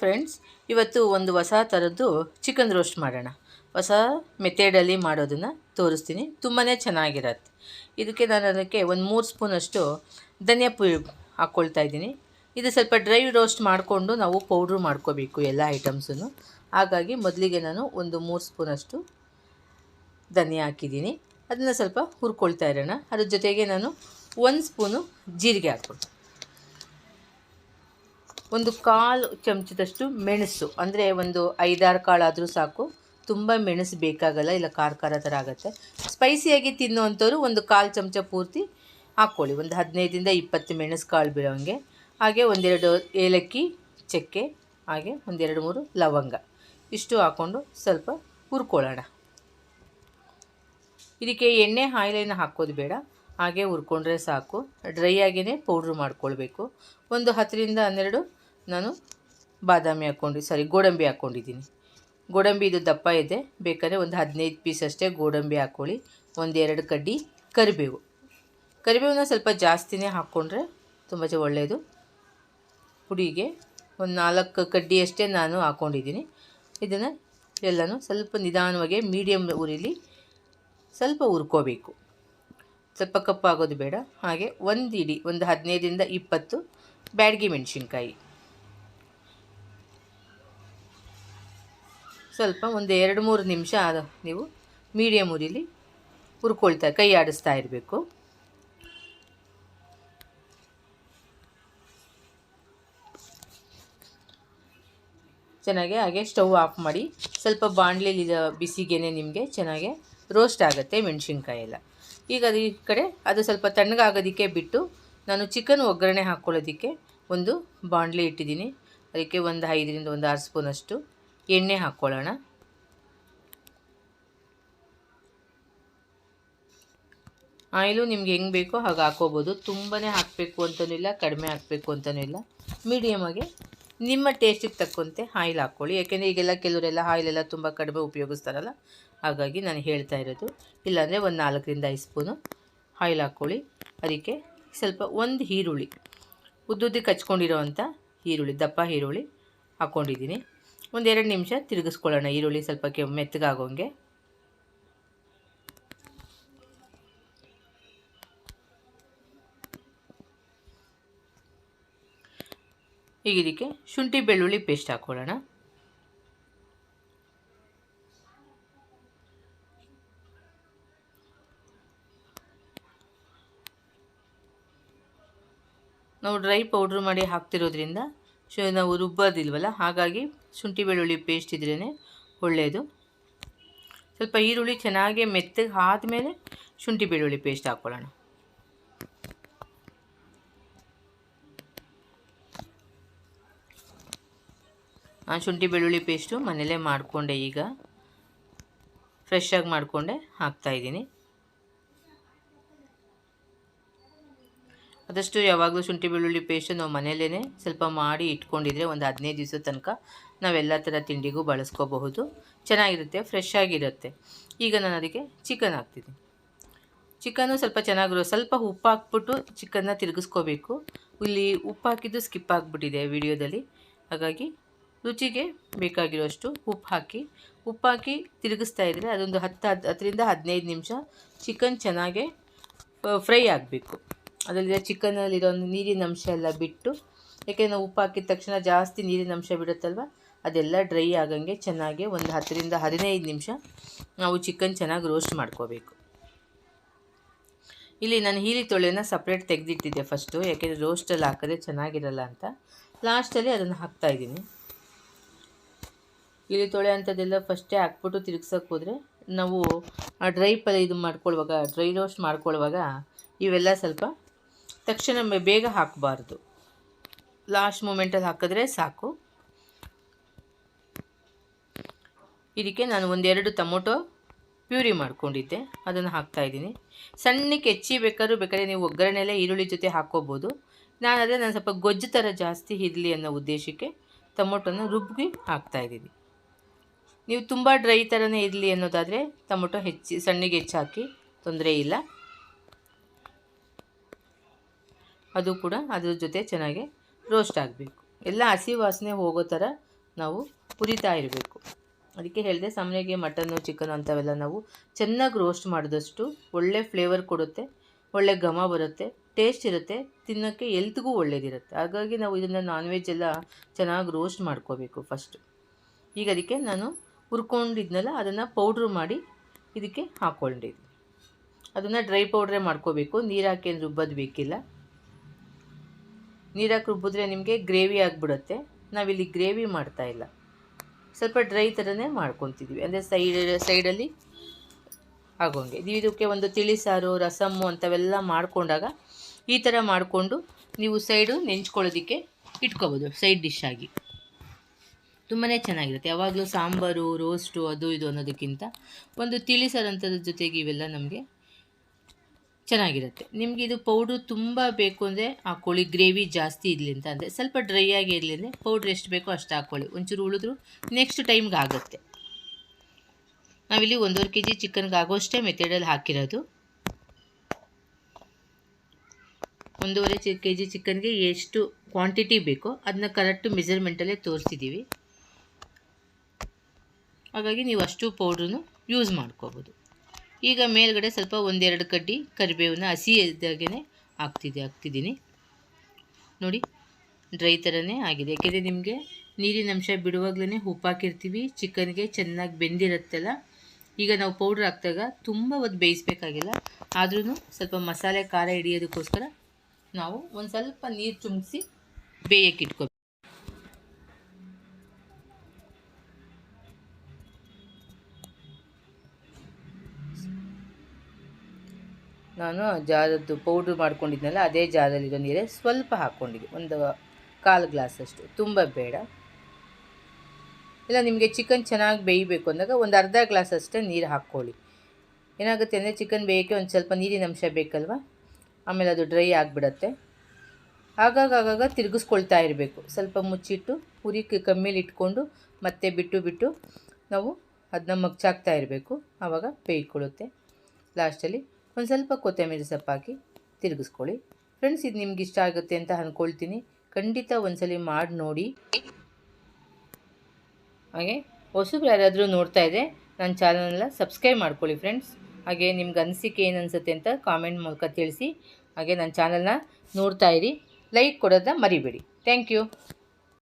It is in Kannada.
ಫ್ರೆಂಡ್ಸ್ ಇವತ್ತು ಒಂದು ಹೊಸ ಥರದ್ದು ಚಿಕನ್ ರೋಸ್ಟ್ ಮಾಡೋಣ. ಹೊಸ ಮೆಥಡಲ್ಲಿ ಮಾಡೋದನ್ನು ತೋರಿಸ್ತೀನಿ. ತುಂಬಾ ಚೆನ್ನಾಗಿರತ್ತೆ. ಇದಕ್ಕೆ ನಾನು ಅದಕ್ಕೆ ಒಂದು ಮೂರು ಸ್ಪೂನಷ್ಟು ಧನಿಯಾ ಪುಡಿ ಹಾಕ್ಕೊಳ್ತಾ ಇದ್ದೀನಿ. ಇದು ಸ್ವಲ್ಪ ಡ್ರೈ ರೋಸ್ಟ್ ಮಾಡಿಕೊಂಡು ನಾವು ಪೌಡ್ರು ಮಾಡ್ಕೋಬೇಕು ಎಲ್ಲ ಐಟಮ್ಸನ್ನು ಹಾಗಾಗಿ ಮೊದಲಿಗೆ ನಾನು ಒಂದು ಮೂರು ಸ್ಪೂನಷ್ಟು ಧನಿಯಾ ಹಾಕಿದ್ದೀನಿ. ಅದನ್ನು ಸ್ವಲ್ಪ ಹುರ್ಕೊಳ್ತಾ ಇರೋಣ. ಅದ್ರ ಜೊತೆಗೆ ನಾನು ಒಂದು ಸ್ಪೂನು ಜೀರಿಗೆ ಹಾಕ್ಕೊಳ್ತೀನಿ. ಒಂದು ಕಾಲು ಚಮಚದಷ್ಟು ಮೆಣಸು, ಅಂದರೆ ಒಂದು ಐದಾರು ಕಾಳಾದರೂ ಸಾಕು. ತುಂಬ ಮೆಣಸು ಬೇಕಾಗಲ್ಲ, ಇಲ್ಲ ಖಾರ ಖಾರ ಥರ ಆಗುತ್ತೆ. ಸ್ಪೈಸಿಯಾಗಿ ತಿನ್ನುವಂಥವ್ರು ಒಂದು ಕಾಲು ಚಮಚ ಪೂರ್ತಿ ಹಾಕ್ಕೊಳ್ಳಿ. ಒಂದು ಹದಿನೈದರಿಂದ ಇಪ್ಪತ್ತು ಮೆಣಸು ಕಾಳು ಬೀಳೋಂಗೆ ಹಾಗೆ ಒಂದೆರಡು ಏಲಕ್ಕಿ, ಚಕ್ಕೆ, ಹಾಗೆ ಒಂದೆರಡು ಮೂರು ಲವಂಗ. ಇಷ್ಟು ಹಾಕ್ಕೊಂಡು ಸ್ವಲ್ಪ ಹುರ್ಕೊಳ್ಳೋಣ. ಇದಕ್ಕೆ ಎಣ್ಣೆ ಆಯಿಲೇನ ಹಾಕೋದು ಬೇಡ. ಹಾಗೆ ಹುರ್ಕೊಂಡ್ರೆ ಸಾಕು. ಡ್ರೈ ಆಗಿಯೇ ಪೌಡ್ರ್ ಮಾಡ್ಕೊಳ್ಬೇಕು. ಒಂದು ಹತ್ತರಿಂದ ಹನ್ನೆರಡು ನಾನು ಬಾದಾಮಿ ಹಾಕ್ಕೊಂಡು ಸಾರಿ ಗೋಡಂಬಿ ಹಾಕ್ಕೊಂಡಿದ್ದೀನಿ. ಗೋಡಂಬಿ ಇದು ದಪ್ಪ ಇದೆ. ಬೇಕಾದರೆ ಒಂದು ಹದಿನೈದು ಪೀಸ್ ಅಷ್ಟೇ ಗೋಡಂಬಿ ಹಾಕ್ಕೊಳ್ಳಿ. ಒಂದೆರಡು ಕಡ್ಡಿ ಕರಿಬೇವು. ಕರಿಬೇವನ್ನ ಸ್ವಲ್ಪ ಜಾಸ್ತಿನೇ ಹಾಕ್ಕೊಂಡ್ರೆ ತುಂಬ ಚ ಒಳ್ಳೆಯದು ಪುಡಿಗೆ ಒಂದು ನಾಲ್ಕು ಕಡ್ಡಿಯಷ್ಟೇ ನಾನು ಹಾಕ್ಕೊಂಡಿದ್ದೀನಿ. ಇದನ್ನು ಎಲ್ಲನೂ ಸ್ವಲ್ಪ ನಿಧಾನವಾಗಿ ಮೀಡಿಯಮ್ ಉರಿಲಿ ಸ್ವಲ್ಪ ಹುರ್ಕೋಬೇಕು. ಸ್ವಲ್ಪ ಕಪ್ಪಾಗೋದು ಬೇಡ. ಹಾಗೆ ಒಂದು ಇಡಿ ಒಂದು ಹದಿನೈದರಿಂದ ಇಪ್ಪತ್ತು ಬ್ಯಾಡಗಿ ಮೆಣಸಿನ್ಕಾಯಿ. ಸ್ವಲ್ಪ ಒಂದು ಎರಡು ಮೂರು ನಿಮಿಷ ಆದ ನೀವು ಮೀಡಿಯಮ್ ಉರಿಲಿ ಹುರ್ಕೊಳ್ತಾ, ಕೈ ಆಡಿಸ್ತಾ ಇರಬೇಕು. ಚೆನ್ನಾಗಿ ಹಾಗೆ ಸ್ಟವ್ ಆಫ್ ಮಾಡಿ ಸ್ವಲ್ಪ ಬಾಣಲೆಲಿ ಬಿಸಿಗೇನೆ ನಿಮಗೆ ಚೆನ್ನಾಗೆ ರೋಸ್ಟ್ ಆಗುತ್ತೆ ಮೆಣಸಿನ್ಕಾಯಿ ಎಲ್ಲ. ಈಗ ಅದು ಈ ಕಡೆ ಅದು ಸ್ವಲ್ಪ ತಣ್ಣಗಾಗೋದಕ್ಕೆ ಬಿಟ್ಟು ನಾನು ಚಿಕನ್ ಒಗ್ಗರಣೆ ಹಾಕ್ಕೊಳ್ಳೋದಕ್ಕೆ ಒಂದು ಬಾಂಡ್ಲಿ ಇಟ್ಟಿದ್ದೀನಿ. ಅದಕ್ಕೆ ಒಂದು ಐದರಿಂದ ಒಂದು ಆರು ಸ್ಪೂನಷ್ಟು ಎಣ್ಣೆ ಹಾಕ್ಕೊಳ್ಳೋಣ ಆಯಿಲು ನಿಮ್ಗೆ ಹೆಂಗೆ ಬೇಕೋ ಹಾಗೆ ಹಾಕ್ಕೋಬೋದು ತುಂಬಾ ಹಾಕಬೇಕು ಅಂತಲೂ ಇಲ್ಲ, ಕಡಿಮೆ ಹಾಕಬೇಕು ಅಂತಲೂ ಇಲ್ಲ. ಮೀಡಿಯಮಾಗಿ ನಿಮ್ಮ ಟೇಸ್ಟಿಗೆ ತಕ್ಕಂತೆ ಆಯಿಲ್ ಹಾಕ್ಕೊಳ್ಳಿ ಯಾಕೆಂದರೆ ಈಗೆಲ್ಲ ಕೆಲವರೆಲ್ಲ ಆಯಿಲೆಲ್ಲ ತುಂಬ ಕಡಿಮೆ ಉಪಯೋಗಿಸ್ತಾರಲ್ಲ. ಹಾಗಾಗಿ ನಾನು ಹೇಳ್ತಾ ಇರೋದು, ಇಲ್ಲಾಂದರೆ ಒಂದು ನಾಲ್ಕರಿಂದ ಐದು ಸ್ಪೂನು ಆಯಿಲ್ ಹಾಕ್ಕೊಳ್ಳಿ ಅದಕ್ಕೆ ಸ್ವಲ್ಪ ಒಂದು ಈರುಳ್ಳಿ ಉದ್ದುದ್ದಕ್ಕೆ ಹಚ್ಕೊಂಡಿರೋ ಅಂಥ ಈರುಳ್ಳಿ, ದಪ್ಪ ಈರುಳ್ಳಿ ಹಾಕ್ಕೊಂಡಿದ್ದೀನಿ ಒಂದೆರಡು ನಿಮಿಷ ತಿರುಗಿಸ್ಕೊಳ್ಳೋಣ. ಈರುಳ್ಳಿ ಸ್ವಲ್ಪ ಕೆ ಮೆತ್ತಗಾಗೋಂಗೆ. ಈಗ ಇದಕ್ಕೆ ಶುಂಠಿ ಬೆಳ್ಳುಳ್ಳಿ ಪೇಸ್ಟ್ ಹಾಕ್ಕೊಳ್ಳೋಣ ನಾವು ಡ್ರೈ ಪೌಡ್ರ್ ಮಾಡಿ ಹಾಕ್ತಿರೋದ್ರಿಂದ ಶು ನಾವು ರುಬ್ಬೋದಿಲ್ವಲ್ಲ, ಹಾಗಾಗಿ ಶುಂಠಿ ಬೆಳ್ಳುಳ್ಳಿ ಪೇಸ್ಟ್ ಇದ್ರೇ ಒಳ್ಳೆಯದು ಸ್ವಲ್ಪ ಈರುಳ್ಳಿ ಚೆನ್ನಾಗಿ ಮೆತ್ತಗೆ ಆದಮೇಲೆ ಶುಂಠಿ ಬೆಳ್ಳುಳ್ಳಿ ಪೇಸ್ಟ್ ಹಾಕ್ಕೊಳ್ಳೋಣ ಶುಂಠಿ ಬೆಳ್ಳುಳ್ಳಿ ಪೇಸ್ಟು ಮನೇಲೇ ಮಾಡಿಕೊಂಡೆ ಈಗ. ಫ್ರೆಶ್ಶಾಗಿ ಮಾಡಿಕೊಂಡೆ ಹಾಕ್ತಾಯಿದ್ದೀನಿ ಆದಷ್ಟು ಯಾವಾಗಲೂ ಶುಂಠಿ ಬೆಳ್ಳುಳ್ಳಿ ಪೇಸ್ಟು ನಾವು ಮನೇಲೇ ಸ್ವಲ್ಪ ಮಾಡಿ ಇಟ್ಕೊಂಡಿದ್ರೆ ಒಂದು ಹದಿನೈದು ದಿವಸದ ತನಕ ನಾವೆಲ್ಲ ಥರ ತಿಂಡಿಗೂ ಬಳಸ್ಕೋಬಹುದು. ಚೆನ್ನಾಗಿರುತ್ತೆ ಫ್ರೆಶ್ ಆಗಿರುತ್ತೆ. ಈಗ ನಾನು ಅದಕ್ಕೆ ಚಿಕನ್ ಹಾಕ್ತಿದ್ದೀನಿ. ಚಿಕನ್ನು ಸ್ವಲ್ಪ ಚೆನ್ನಾಗಿರೋ ಸ್ವಲ್ಪ ಉಪ್ಪು ಹಾಕ್ಬಿಟ್ಟು ಚಿಕನ್ನ ತಿರುಗಿಸ್ಕೋಬೇಕು. ಇಲ್ಲಿ ಉಪ್ಪು ಹಾಕಿದ್ದು ಸ್ಕಿಪ್ ಆಗಿಬಿಟ್ಟಿದೆ ವಿಡಿಯೋದಲ್ಲಿ ಹಾಗಾಗಿ ರುಚಿಗೆ ಬೇಕಾಗಿರೋಷ್ಟು ಉಪ್ಪು ಹಾಕಿ ಉಪ್ಪು ಹಾಕಿ ತಿರುಗಿಸ್ತಾ ಇದ್ದರೆ ಅದೊಂದು ಹತ್ತು ಹದ್ ಹತ್ತರಿಂದ ಹದಿನೈದು ನಿಮಿಷ ಚಿಕನ್ ಚೆನ್ನಾಗೆ ಫ್ರೈ ಆಗಬೇಕು. ಅದರಲ್ಲಿರೋ ಚಿಕನಲ್ಲಿರೋ ನೀರಿನ ಅಂಶ ಎಲ್ಲ ಬಿಟ್ಟು, ಯಾಕೆಂದರೆ ನಾವು ಉಪ್ಪು ಹಾಕಿದ ತಕ್ಷಣ ಜಾಸ್ತಿ ನೀರಿನ ಅಂಶ ಬಿಡುತ್ತಲ್ವ? ಅದೆಲ್ಲ ಡ್ರೈ ಆಗಂಗೆ ಚೆನ್ನಾಗಿ ಒಂದು ಹತ್ತರಿಂದ ಹದಿನೈದು ನಿಮಿಷ ನಾವು ಚಿಕನ್ ಚೆನ್ನಾಗಿ ರೋಸ್ಟ್ ಮಾಡ್ಕೋಬೇಕು. ಇಲ್ಲಿ ನಾನು ಹೀರಿ ತೊಳೆನ ಸಪ್ರೇಟ್ ತೆಗೆದಿಟ್ಟಿದ್ದೆ ಫಸ್ಟು ಯಾಕೆಂದರೆ ರೋಸ್ಟಲ್ಲಿ ಹಾಕಿದ್ರೆ ಚೆನ್ನಾಗಿರಲ್ಲ ಅಂತ. ಲಾಸ್ಟಲ್ಲಿ ಅದನ್ನು ಹಾಕ್ತಾಯಿದ್ದೀನಿ ಇಲ್ಲಿ ತೊಳೆ ಅಂಥದ್ದೆಲ್ಲ ಫಸ್ಟೇ ಹಾಕ್ಬಿಟ್ಟು ತಿರುಗ್ಸೋಕೆ ಹೋದರೆ ನಾವು ಡ್ರೈ ಪಲ್ಯ ಇದು ಮಾಡ್ಕೊಳ್ಳುವಾಗ ಡ್ರೈ ರೋಸ್ಟ್ ಮಾಡ್ಕೊಳ್ಳುವಾಗ ಇವೆಲ್ಲ ಸ್ವಲ್ಪ ತಕ್ಷಣ ಬೇಗ ಹಾಕಬಾರ್ದು. ಲಾಸ್ಟ್ ಮೂಮೆಂಟಲ್ಲಿ ಹಾಕಿದ್ರೆ ಸಾಕು. ಇದಕ್ಕೆ ನಾನು ಒಂದೆರಡು ಟೊಮೊಟೊ ಪ್ಯೂರಿ ಮಾಡ್ಕೊಂಡಿದ್ದೆ. ಅದನ್ನು ಹಾಕ್ತಾಯಿದ್ದೀನಿ ಸಣ್ಣಕ್ಕೆ ಹೆಚ್ಚಿ ಬೇಕಾದ್ರೂ ಬೇಕಾದ್ರೆ ನೀವು ಒಗ್ಗರಣೆಲ್ಲ ಈರುಳ್ಳಿ ಜೊತೆ ಹಾಕ್ಕೋಬೋದು. ನಾನು ಅದೇ ನಾನು ಸ್ವಲ್ಪ ಗೊಜ್ಜು ಥರ ಜಾಸ್ತಿ ಇರಲಿ ಅನ್ನೋ ಉದ್ದೇಶಕ್ಕೆ ಟೊಮೊಟೊನ ರುಬ್ಬಿ ಹಾಕ್ತಾಯಿದ್ದೀನಿ ನೀವು ತುಂಬ ಡ್ರೈ ಥರನೇ ಇರಲಿ ಅನ್ನೋದಾದರೆ ಟೊಮೊಟೊ ಹೆಚ್ಚಿ, ಸಣ್ಣಗೆ ಹೆಚ್ಚಾಕಿ ತೊಂದರೆ ಇಲ್ಲ. ಅದು ಕೂಡ ಅದ್ರ ಜೊತೆ ಚೆನ್ನಾಗಿ ರೋಸ್ಟ್ ಆಗಬೇಕು. ಎಲ್ಲ ಹಸಿ ವಾಸನೆ ಹೋಗೋ ಥರ ನಾವು ಹುರಿತಾ ಇರಬೇಕು. ಅದಕ್ಕೆ ಹೇಳಿದೆ ಸಾಮಾನ್ಯವಾಗಿ ಮಟನ್ನು ಚಿಕನ್ ಅಂಥವೆಲ್ಲ ನಾವು ಚೆನ್ನಾಗಿ ರೋಸ್ಟ್ ಮಾಡಿದಷ್ಟು ಒಳ್ಳೆ ಫ್ಲೇವರ್ ಕೊಡುತ್ತೆ, ಒಳ್ಳೆ ಘಮ ಬರುತ್ತೆ ಟೇಸ್ಟ್ ಇರುತ್ತೆ, ತಿನ್ನೋಕ್ಕೆ ಎಲ್ತ್ಗೂ ಒಳ್ಳೇದಿರುತ್ತೆ. ಹಾಗಾಗಿ ನಾವು ಇದನ್ನು ನಾನ್ ವೆಜ್ ಎಲ್ಲ ಚೆನ್ನಾಗಿ ರೋಸ್ಟ್ ಮಾಡ್ಕೋಬೇಕು ಫಸ್ಟು ಈಗ ಅದಕ್ಕೆ ನಾನು ಹುರ್ಕೊಂಡಿದ್ನಲ್ಲ, ಅದನ್ನು ಪೌಡ್ರು ಮಾಡಿ ಇದಕ್ಕೆ ಹಾಕ್ಕೊಂಡಿದ್ವಿ. ಅದನ್ನು ಡ್ರೈ ಪೌಡ್ರೇ ಮಾಡ್ಕೋಬೇಕು. ನೀರು ಹಾಕಿ ಏನು ರುಬ್ಬೋದು ಬೇಕಿಲ್ಲ. ನೀರು ಹಾಕಿ ರುಬ್ಬಿದ್ರೆ ನಿಮಗೆ ಗ್ರೇವಿ ಆಗಿಬಿಡುತ್ತೆ. ನಾವಿಲ್ಲಿ ಗ್ರೇವಿ ಮಾಡ್ತಾ ಇಲ್ಲ. ಸ್ವಲ್ಪ ಡ್ರೈ ಥರನೇ ಮಾಡ್ಕೊತಿದ್ವಿ. ಅಂದರೆ ಸೈಡ್ ಸೈಡಲ್ಲಿ ಆಗೋಂಗೆ. ಇದಕ್ಕೆ ಒಂದು ತಿಳಿ ಸಾರು, ರಸಮ್ಮು ಅಂಥವೆಲ್ಲ ಮಾಡಿಕೊಂಡಾಗ ಈ ಥರ ಮಾಡಿಕೊಂಡು ನೀವು ಸೈಡು ನೆಂಚ್ಕೊಳ್ಳೋದಕ್ಕೆ ಇಟ್ಕೋಬೋದು ಸೈಡ್ ಡಿಶ್ ಆಗಿ. ತುಂಬಾ ಚೆನ್ನಾಗಿರುತ್ತೆ. ಯಾವಾಗಲೂ ಸಾಂಬಾರು, ರೋಸ್ಟು, ಅದು ಇದು ಅನ್ನೋದಕ್ಕಿಂತ ಒಂದು ತಿಳಿ ಸಾರು ಜೊತೆಗೆ ಇವೆಲ್ಲ ನಮಗೆ ಚೆನ್ನಾಗಿರುತ್ತೆ. ನಿಮಗೆ ಇದು ಪೌಡ್ರು ತುಂಬ ಬೇಕು ಅಂದರೆ ಹಾಕ್ಕೊಳ್ಳಿ ಗ್ರೇವಿ ಜಾಸ್ತಿ ಇರಲಿ ಅಂತ ಅಂದರೆ ಸ್ವಲ್ಪ ಡ್ರೈ ಆಗಿ ಇರಲಿ ಅಂದರೆ ಪೌಡ್ರ್ ಎಷ್ಟು ಬೇಕೋ ಅಷ್ಟು ಹಾಕ್ಕೊಳ್ಳಿ ಒಂಚೂರು ಉಳಿದ್ರು ನೆಕ್ಸ್ಟ್ ಟೈಮ್ಗೆ ಆಗುತ್ತೆ. ನಾವಿಲ್ಲಿ ಒಂದೂವರೆ ಕೆ ಜಿ ಚಿಕನ್ಗೆ ಆಗೋಷ್ಟೇ ಮೆಥಡಲ್ಲಿ ಹಾಕಿರೋದು. ಒಂದೂವರೆ ಚಿ ಕೆ ಜಿ ಚಿಕನ್ಗೆ ಎಷ್ಟು ಕ್ವಾಂಟಿಟಿ ಬೇಕೋ ಅದನ್ನ ಕರೆಕ್ಟ್ ಮೆಜರ್ಮೆಂಟಲ್ಲೇ ತೋರಿಸಿದ್ದೀವಿ. ಹಾಗಾಗಿ ನೀವು ಅಷ್ಟು ಪೌಡ್ರನ್ನು ಯೂಸ್ ಮಾಡ್ಕೋಬೋದು. ಈಗ ಮೇಲ್ಗಡೆ ಸ್ವಲ್ಪ ಒಂದೆರಡು ಕಡ್ಡಿ ಕರಿಬೇವನ್ನ ಹಸಿ ಇದ್ದಾಗೇ ಹಾಕ್ತಿದ್ದೆ, ಹಾಕ್ತಿದ್ದೀನಿ. ನೋಡಿ ಡ್ರೈ ಥರನೇ ಆಗಿದೆ. ಯಾಕೆಂದರೆ ನಿಮಗೆ ನೀರಿನ ಅಂಶ ಬಿಡುವಾಗಲೇ ಉಪ್ಪು ಹಾಕಿರ್ತೀವಿ, ಚಿಕನ್ಗೆ ಚೆನ್ನಾಗಿ ಬೆಂದಿರುತ್ತಲ್ಲ. ಈಗ ನಾವು ಪೌಡ್ರ್ ಹಾಕಿದಾಗ ತುಂಬ ಹೊತ್ತು ಬೇಯಿಸ್ಬೇಕಾಗಿಲ್ಲ. ಆದ್ರೂ ಸ್ವಲ್ಪ ಮಸಾಲೆ, ಖಾರ ಹಿಡಿಯೋದಕ್ಕೋಸ್ಕರ ನಾವು ಒಂದು ಸ್ವಲ್ಪ ನೀರು ಚುಮ್ಸಿ ಬೇಯಕ್ಕೆ ಇಟ್ಕೋ ನಾನು ಜಾರದ್ದು ಪೌಡ್ರ್ ಮಾಡ್ಕೊಂಡಿದ್ನಲ್ಲ, ಅದೇ ಜಾರಲ್ಲಿರೋ ನೀರೇ ಸ್ವಲ್ಪ ಹಾಕ್ಕೊಂಡಿದ್ದೆ. ಒಂದು ಕಾಲು ಗ್ಲಾಸಷ್ಟು ತುಂಬ ಬೇಡ. ಇಲ್ಲ, ನಿಮಗೆ ಚಿಕನ್ ಚೆನ್ನಾಗಿ ಬೇಯಬೇಕು ಅಂದಾಗ ಒಂದು ಅರ್ಧ ಗ್ಲಾಸ್ ಅಷ್ಟೇ ನೀರು ಹಾಕ್ಕೊಳ್ಳಿ. ಏನಾಗುತ್ತೆ ಅಂದರೆ ಚಿಕನ್ ಬೇಯೋಕ್ಕೆ ಒಂದು ಸ್ವಲ್ಪ ನೀರಿನ ಅಂಶ ಬೇಕಲ್ವ? ಆಮೇಲೆ ಅದು ಡ್ರೈ ಆಗಿಬಿಡತ್ತೆ. ಆಗಾಗ ಆಗಾಗ ತಿರುಗಿಸ್ಕೊಳ್ತಾ ಇರಬೇಕು. ಸ್ವಲ್ಪ ಮುಚ್ಚಿಟ್ಟು ಉರಿ ಕಮ್ಮಿಲಿ ಇಟ್ಕೊಂಡು, ಮತ್ತೆ ಬಿಟ್ಟು ಬಿಟ್ಟು ನಾವು ಅದನ್ನ ಮಗ್ಚಾಕ್ತಾ ಇರಬೇಕು. ಆವಾಗ ಬೇಯ್ಕೊಳ್ಳುತ್ತೆ. ಲಾಸ್ಟಲ್ಲಿ ಒಂದು ಸ್ವಲ್ಪ ಕೊತ್ತಂಬರಿ ಸೊಪ್ಪಾಕಿ ತಿರುಗಿಸ್ಕೊಳ್ಳಿ. ಫ್ರೆಂಡ್ಸ್, ಇದು ನಿಮ್ಗೆ ಇಷ್ಟ ಆಗುತ್ತೆ ಅಂತ ಅಂದ್ಕೊಳ್ತೀನಿ ಖಂಡಿತ ಒಂದ್ಸಲಿ ಮಾಡಿ ನೋಡಿ. ಹಾಗೆ, ಹೊಸಬ್ರು ಯಾರಾದರೂ ನೋಡ್ತಾ ಇದೆ ನನ್ನ ಚಾನಲ್ನ ಸಬ್ಸ್ಕ್ರೈಬ್ ಮಾಡ್ಕೊಳ್ಳಿ ಫ್ರೆಂಡ್ಸ್. ಹಾಗೆ ನಿಮ್ಗೆ ಅನಿಸಿಕೆ ಏನು ಅನಿಸುತ್ತೆ ಅಂತ ಕಾಮೆಂಟ್ ಮೂಲಕ ತಿಳಿಸಿ. ಹಾಗೆ ನನ್ನ ಚಾನಲ್ನ ನೋಡ್ತಾ ಇರಿ. ಲೈಕ್ ಕೊಡೋದನ್ನ ಮರಿಬೇಡಿ. Thank you.